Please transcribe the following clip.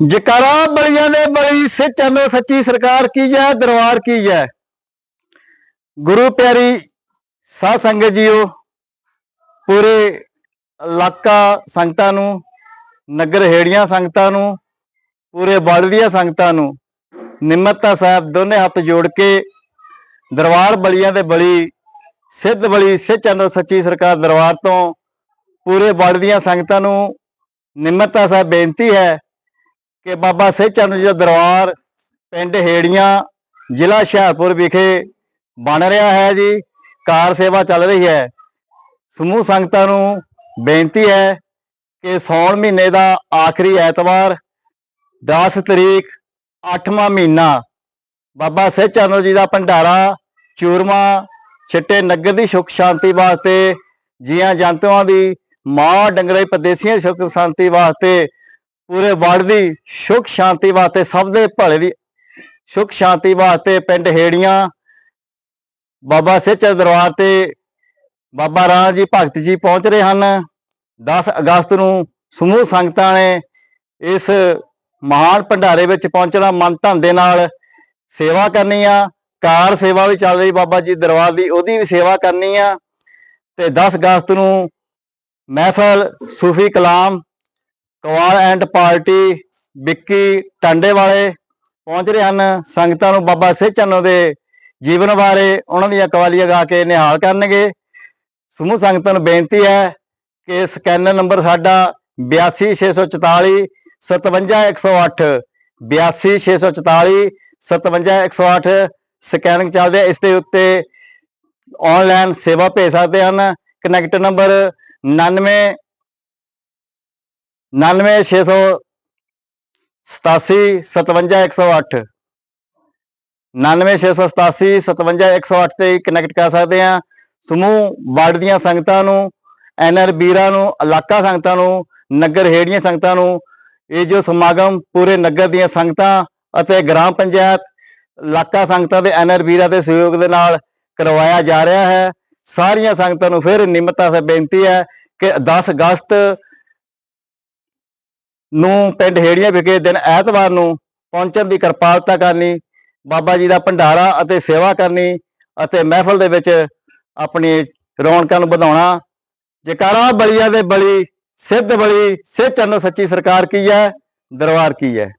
ਜਕਾਰਾ ਬਲੀਆਂ ਦੇ ਬਲੀ ਸਿਚੰਦੋ ਸੱਚੀ ਸਰਕਾਰ ਕੀ ਜੈ, ਦਰਬਾਰ ਕੀ ਜੈ। ਗੁਰੂ ਪਿਆਰੀ ਸਾਧ ਸੰਗਤ ਜੀਓ, ਪੂਰੇ ਇਲਾਕਾ ਸੰਗਤਾਂ ਨੂੰ, ਨਗਰ ਹੇੜੀਆਂ ਸੰਗਤਾਂ ਨੂੰ, ਪੂਰੇ ਬਲ ਦੀਆਂ ਸੰਗਤਾਂ ਨੂੰ, ਨਿਮਰਤਾ ਸਾਹਿਬ ਦੋਨੇ ਹੱਥ ਜੋੜ ਕੇ ਦਰਬਾਰ ਬਲੀਆਂ ਦੇ ਬਲੀ, ਸਿੱਧ ਬਲੀ ਸਿਚੰਦੋ ਸੱਚੀ ਸਰਕਾਰ ਦਰਬਾਰ ਤੋਂ ਪੂਰੇ ਬਲ ਦੀਆਂ ਸੰਗਤਾਂ ਨੂੰ ਨਿਮਰਤਾ ਸਾਹਿਬ ਬੇਨਤੀ ਹੈ ਕਿ ਬਾਬਾ ਸਹਿਚੰਦ ਜੀ ਦਾ ਦਰਬਾਰ ਪਿੰਡ ਹੇੜੀਆਂ, ਜ਼ਿਲ੍ਹਾ ਹੁਸ਼ਿਆਰਪੁਰ ਵਿਖੇ ਬਣ ਰਿਹਾ ਹੈ ਜੀ। ਕਾਰ ਸੇਵਾ ਚੱਲ ਰਹੀ ਹੈ। ਸਮੂਹ ਸੰਗਤਾਂ ਨੂੰ ਬੇਨਤੀ ਹੈ ਕਿ ਸੌਣ ਮਹੀਨੇ ਦਾ ਆਖਰੀ ਐਤਵਾਰ 10 ਤਰੀਕ 8ਵਾਂ ਮਹੀਨਾ ਬਾਬਾ ਸਹਿਚੰਦ ਜੀ ਦਾ ਭੰਡਾਰਾ, ਚੂਰਮਾ, ਛਿੱਟੇ ਨਗਰ ਦੀ ਸੁਖ ਸ਼ਾਂਤੀ ਵਾਸਤੇ ਜੀਆਂ ਜੰਤੂਆਂ ਦੀ ਮਾਂ ਡੰਗਰੇ ਦੀ ਪਰਦੇਸੀਆਂ ਸੁਖ ਸ਼ਾਂਤੀ ਵਾਸਤੇ ਪੂਰੇ ਵਰਲਡ ਦੀ ਸੁਖ ਸ਼ਾਂਤੀ ਵਾਸਤੇ ਸਭ ਦੇ ਭਲੇ ਦੀ ਸੁਖ ਸ਼ਾਂਤੀ ਵਾਸਤੇ ਪਿੰਡ ਹੇੜੀਆਂ, ਬਾਬਾ ਸੱਚਾ ਦਰਬਾਰ ਤੇ ਬਾਬਾ ਰਾਮ ਜੀ ਭਗਤ ਜੀ ਪਹੁੰਚ ਰਹੇ ਹਨ। 10 ਅਗਸਤ ਨੂੰ ਸਮੂਹ ਸੰਗਤਾਂ ਨੇ ਇਸ ਮਹਾਨ ਭੰਡਾਰੇ ਵਿੱਚ ਪਹੁੰਚਣਾ ਮਨ ਧਨ ਦੇ ਨਾਲ ਸੇਵਾ ਕਰਨੀ ਆ। ਕਾਰ ਸੇਵਾ ਵੀ ਚੱਲ ਰਹੀ ਬਾਬਾ ਜੀ ਦਰਬਾਰ ਦੀ, ਉਹਦੀ ਵੀ ਸੇਵਾ ਕਰਨੀ ਆ। ਤੇ 10 ਅਗਸਤ ਨੂੰ ਮਹਿਫਲ, ਸੂਫੀ ਕਲਾਮ ਕਵਾਲ ਐਂਡ ਪਾਰਟੀ ਵਿੱਕੀ ਟਾਂਡੇ ਵਾਲੇ ਪਹੁੰਚ ਰਹੇ ਹਨ ਸੰਗਤਾਂ ਨੂੰ ਬਾਬਾ ਸੇਚਨੋ ਦੇ ਜੀਵਨ ਬਾਰੇ ਉਹਨਾਂ ਦੀਆਂ ਕਵਾਲੀਆਂ ਗਾ ਕੇ ਨਿਹਾਲ ਕਰਨਗੇ ਸਮੂਹ ਸੰਗਤਾਂ ਨੂੰ ਬੇਨਤੀ ਹੈ ਕਿ ਸਕੈਨਰ ਨੰਬਰ ਸਾਡਾ 82644 57108 82644 57108 ਸਕੈਨਿੰਗ ਚੱਲਦੇ ਆ। ਇਸ ਦੇ ਉੱਤੇ ਆਨਲਾਈਨ ਸੇਵਾ ਭੇਜ ਸਕਦੇ ਹਨ ਕਨੈਕਟ ਨੰਬਰ 99 99687 57108 99687 57108 ਤੇ ਕਨੈਕਟ ਕਰ ਸਕਦੇ ਆ ਸਮੂਹ, ਵਾਰਡ ਦੀਆਂ ਸੰਗਤਾਂ ਨੂੰ ਐਨਆਰ ਵੀਰਾਂ ਨੂੰ, ਇਲਾਕਾ ਸੰਗਤਾਂ ਨੂੰ, ਨਗਰ ਹੇੜੀਆਂ ਸੰਗਤਾਂ ਨੂੰ, ਇਹ ਜੋ ਸਮਾਗਮ ਪੂਰੇ ਨਗਰ ਦੀਆਂ ਸੰਗਤਾਂ ਅਤੇ ਗ੍ਰਾਮ ਪੰਚਾਇਤ, ਇਲਾਕਾ ਸੰਗਤਾਂ ਦੇ ਐਨਆਰ ਵੀਰਾਂ ਦੇ ਸਹਿਯੋਗ ਦੇ ਨਾਲ ਕਰਵਾਇਆ ਜਾ ਰਿਹਾ ਹੈ। ਸਾਰੀਆਂ ਸੰਗਤਾਂ ਨੂੰ ਫਿਰ ਨਿਮਰਤਾ ਸੇ ਬੇਨਤੀ ਹੈ ਕਿ 10 ਅਗਸਤ ਨੂੰ ਪਿੰਡ ਹੇੜੀਆਂ ਵਿਖੇ ਦਿਨ ਐਤਵਾਰ ਨੂੰ ਪਹੁੰਚਣ ਦੀ ਕਿਰਪਾਲਤਾ ਕਰਨੀ, ਬਾਬਾ ਜੀ ਦਾ ਭੰਡਾਰਾ ਅਤੇ ਸੇਵਾ ਕਰਨੀ ਅਤੇ ਮਹਿਫਲ ਦੇ ਵਿੱਚ ਆਪਣੀ ਰੌਣਕਾਂ ਨੂੰ ਵਧਾਉਣਾ। ਜਕਾਰਾ ਬਲੀਆਂ ਦੇ ਬਲੀ, ਸਿੱਧ ਬਲੀ ਸਿੱਧ ਚੰਨ ਸੱਚੀ ਸਰਕਾਰ ਕੀ ਹੈ, ਦਰਬਾਰ ਕੀ ਹੈ।